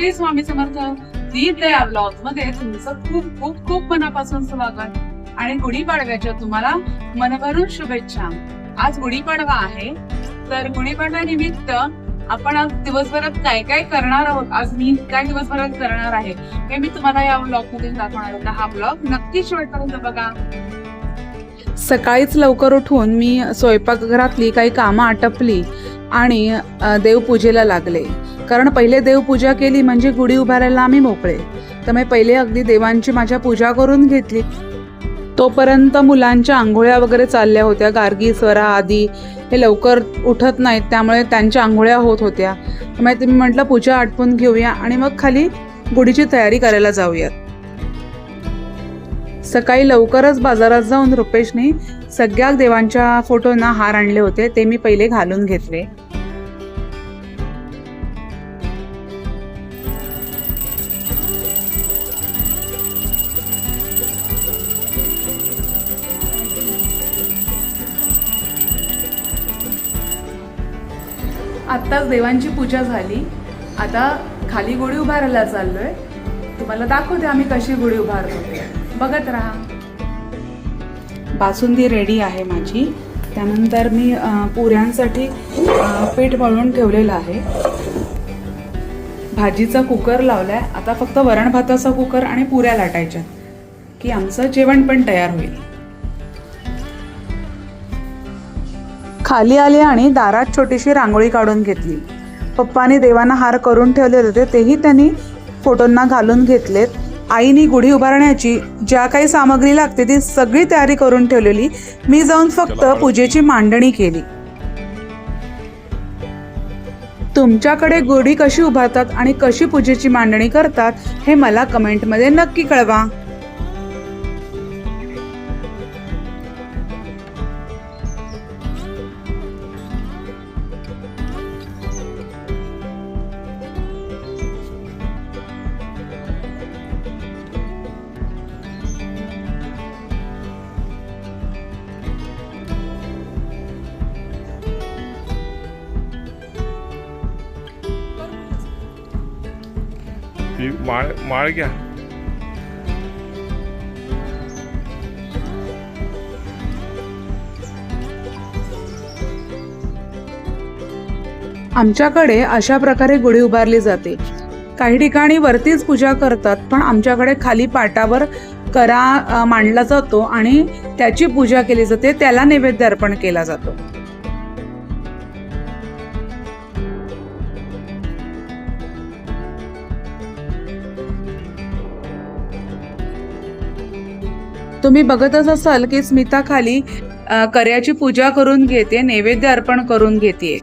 श्री स्वामी समर्थ दीप या ब्लॉगमध्ये तुमचं खूप खूप खूप मनापासून स्वागत. आणि गुढीपाडव्याच्या तुम्हाला मनभरून शुभेच्छा. आज गुढीपाडवा आहे. तर गुढीपाडव्या निमित्त आपण आज दिवसभरात काय काय करणार आहोत? आज मी काय दिवसभरात करणार आहे? हे मी तुम्हाला या ब्लॉगमध्ये दाखवणार होता हा ब्लॉग नक्की शेवटपर्यंत बघा. सकाळीच लवकर उठून मी स्वयंपाकघरातली काही कामं आटपली आणि देवपूजेला लागले. कारण पहिले देवपूजा केली म्हणजे गुढी उभारायला आम्ही मोकळे. तर मी पहिले अगदी देवांची माझ्या पूजा करून घेतली. तोपर्यंत मुलांच्या आंघोळ्या वगैरे चालल्या होत्या. गार्गी स्वरा आदी हे लवकर उठत नाहीत. त्यामुळे त्यांच्या आंघोळ्या होत होत्या. त्यामुळे तुम्ही म्हटलं पूजा आटपून घेऊया आणि मग खाली गुढीची तयारी करायला जाऊयात. सकाळी लवकरच बाजारात जाऊन रुपेशने सगळ्या देवांच्या फोटोंना हार आणले होते. ते मी पहिले घालून घेतले. आत्ताच देवांची पूजा झाली. आता खाली गुढी उभारायला चाललोय. तुम्हाला दाखवते आम्ही कशी गुढी उभारतो बघत राहा. बासुंदी रेडी आहे माझी. त्यानंतर मी पुऱ्यांसाठी पीठ मळून ठेवलेलं आहे. भाजीचा कुकर लावलाय. आता फक्त वरण भाताचा कुकर आणि पुऱ्या लाटायच्या की आमचं जेवण पण तयार होईल. खाली आले आणि दारात छोटीशी रांगोळी काढून घेतली. पप्पाने देवांना हार करून ठेवले होते तेही त्यांनी फोटोंना घालून घेतलेत. आईनी गुढी उभारण्याची ज्या काही सामग्री लागते ती सगळी तयारी करून ठेवलेली. मी जाऊन फक्त पूजेची मांडणी केली. तुमच्याकडे गुढी कशी उभारतात आणि कशी पूजेची मांडणी करतात हे मला कमेंटमध्ये नक्की कळवा. माळ माळ घ्या. आमच्याकडे अशा प्रकारे गुढी उभारली जाते. काही ठिकाणी वरतीच पूजा करतात पण आमच्याकडे खाली पाटावर करा मांडला जातो आणि त्याची पूजा केली जाते त्याला नैवेद्य अर्पण केला जातो. तुम्ही बघतच असाल की स्मिता खाली कर्याची पूजा करून घेते नैवेद्य अर्पण करून घेते.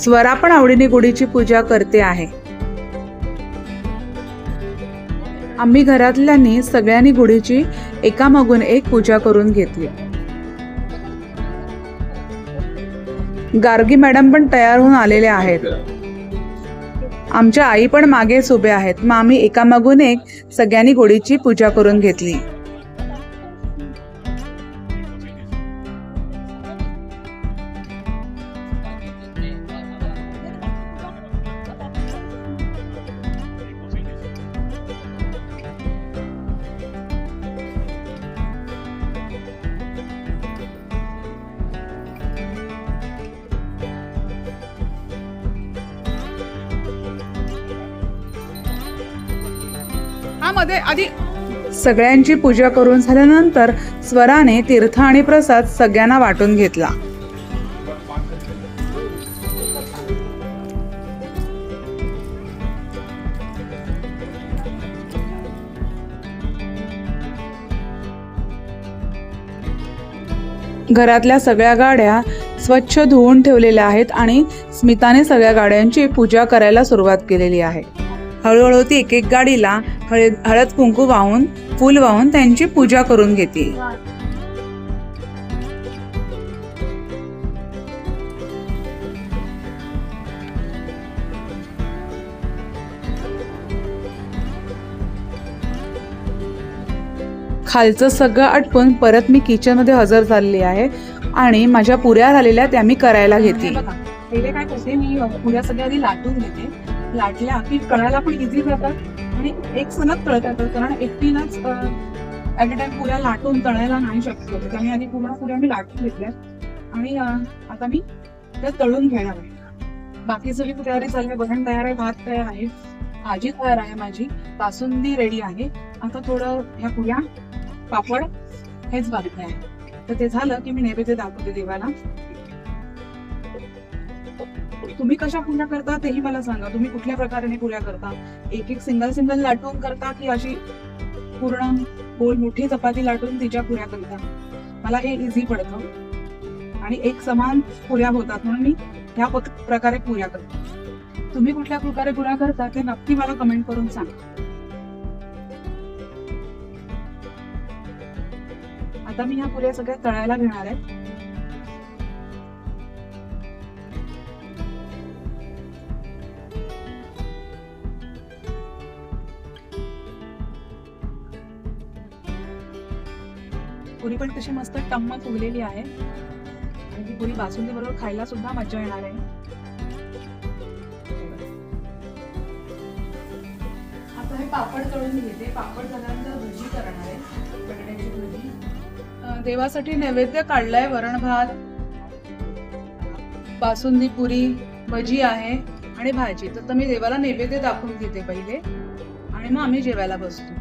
स्वरा पण आवडीने गुढीची पूजा करते आहे. आम्ही घरातल्यांनी सगळ्यांनी गुढीची एकामागून एक पूजा करून घेतली. गार्गी मॅडम पण तयार होऊन आलेल्या आहेत. आमच्या आई पण मागेच उभ्या आहेत. मग आम्ही एकामागून एक सगळ्यांनी गुढीची पूजा करून घेतली. मध्ये आधी सगळ्यांची पूजा करून झाल्यानंतर स्वराने तीर्थ आणि प्रसाद सगळ्यांना वाटून घेतला. घरातल्या सगळ्या गाड्या स्वच्छ धुवून ठेवलेल्या आहेत आणि स्मिताने सगळ्या गाड्यांची पूजा करायला सुरुवात केलेली आहे. हळूहळू ती एक एक गाडीला हळद हळद कुंकू वाहून फूल वाहून त्यांची पूजा करून घेते. खालचं सगळं आटपून परत मी किचनमध्ये हजर झालेली आहे आणि माझ्या पुऱ्या झालेल्या त्या मी करायला घेते. पहिले काय करते मी पुऱ्या सगळ्या आधी लाटून घेते. लाटल्या की कळायला पण इझी जातात. आणि एक सलग तळता कारण एकटीनंच ऍट अ टाइम पुऱ्या लाटून तळायला नाही शक्य होते त्यामुळे आधी पूर्ण पुऱ्या मी लाटून घेतल्या आणि आता मी त्या तळून घेणार आहे. बाकी सगळी तयारी चालली आहे वरण तयार आहे भात तयार आहे भाजी तयार आहे माझी बासुंदी रेडी आहे. आता थोडं ह्या पुऱ्या पापड हेच बाकी आहे. तर ते झालं की मी नैवेद्य दाखवते देवाला. तुम्ही कशा पूजा करता तेही मला सांगा. तुम्ही कुठल्या प्रकारे पुऱ्या करता? एक एक सिंगल सिंगल लाटून करता की अशी पूर्ण गोल मोठी चपाती लाटून तिच्या पुऱ्या करता? मला हे इझी पडतं. आणि एक समान पुऱ्या होतात म्हणून मी ह्या प्रकारे पुऱ्या करते. तुम्ही कुठल्या प्रकारे पुऱ्या करता ते नक्की मला कमेंट करून सांगा. आता मी ह्या पुऱ्या सगळ्या तळायला घेणार आहे. पुरी पण कशी मस्त टम्म फुगलेली आहे. आणि ती पुरी बासुंदी बरोबर खायला सुद्धा मजा येणार आहे. आता हे पापड तळून घेते. पापड झाल्यानंतर भजी करणार आहे. बटाट्याची भजी. देवासाठी नैवेद्य काढलाय वरण भात बासुंदी पुरी भजी आहे आणि भाजी. तर तर मी देवाला नैवेद्य दाखवून घेते पहिले. आणि मग आम्ही जेवायला बसतो.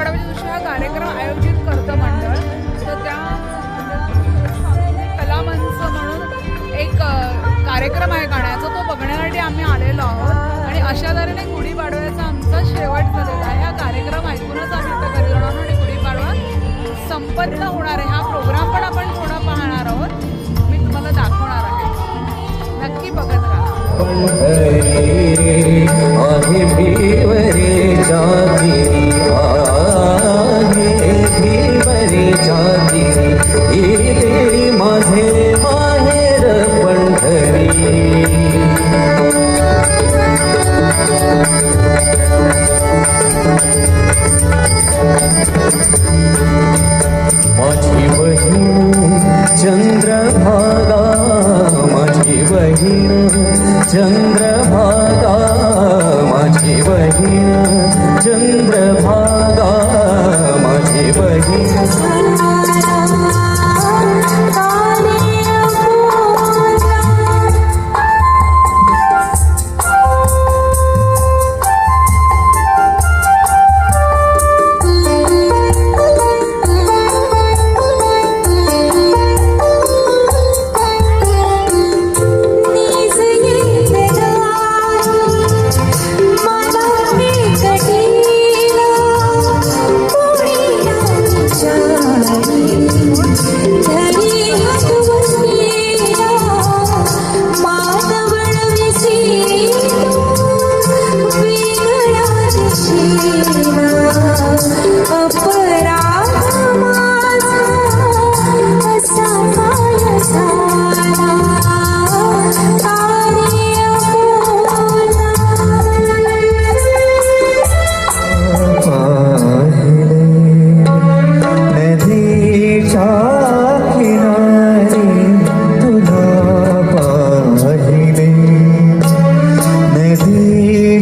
दरवर्षी दिवशी हा कार्यक्रम आयोजित करतं मंडळ तर त्या कलामंच म्हणून एक कार्यक्रम आहे गाण्याचा तो बघण्यासाठी आम्ही आलेलो आहोत आणि अशा तऱ्हेने गुढीपाडव्याचा आमचा शेवट झालेला आहे हा कार्यक्रम ऐकूनच आम्ही इथं घरी जाणार आहोत आणि गुढीपाडवा संपन्न होणार आहे हा प्रोग्राम पण आपण थोडा पाहणार आहोत मी तुम्हाला दाखवणार आहे नक्की बघत राहा भीवरी जाती माझे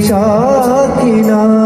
সাকিনা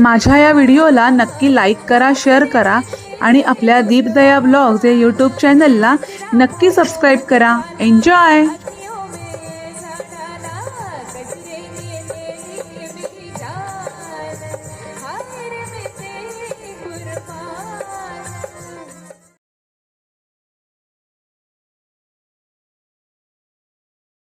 माझ्या या व्हिडिओला नक्की लाईक करा शेअर करा आणि आपल्या दीपदया ब्लॉग्स या यूट्यूब चॅनलला नक्की सबस्क्राईब करा. एन्जॉय